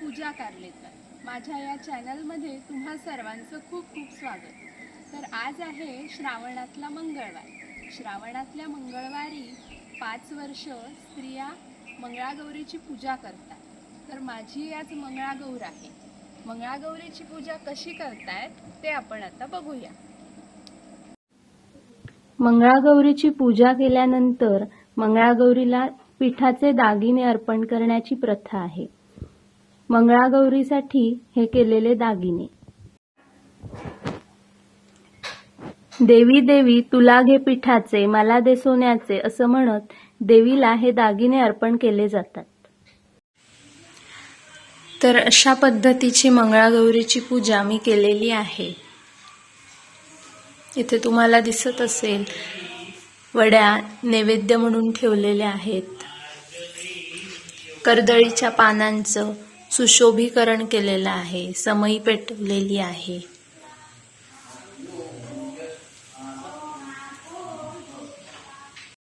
पूजा कारलेकर माझ्या या चॅनलमध्ये तुम्हा सर्वांचं खूप खूप स्वागत. तर आज आहे श्रावणातला मंगळवार. श्रावणातल्या मंगळवारी पाच वर्ष स्त्रिया मंगळागौरीची पूजा करतात. तर माझी आज मंगळागौर आहे. मंगळागौरीची पूजा कशी करतायत ते आपण आता बघूया. मंगळागौरीची पूजा केल्यानंतर मंगळागौरीला पिठाचे दागिने अर्पण करण्याची प्रथा आहे. मंगळागौरीसाठी हे केलेले दागिने. देवी देवी तुला घे पिठाचे मला दे सोन्याचे असं म्हणत देवीला हे दागिने अर्पण केले जातात. तर अशा पद्धतीची मंगळागौरीची पूजा मी केलेली आहे. इथे तुम्हाला दिसत असेल वड्या नैवेद्य म्हणून ठेवलेल्या आहेत. कर्दळीच्या पानांचं सुशोभीकरण केलेलं आहे समई पेटवलेली आहे.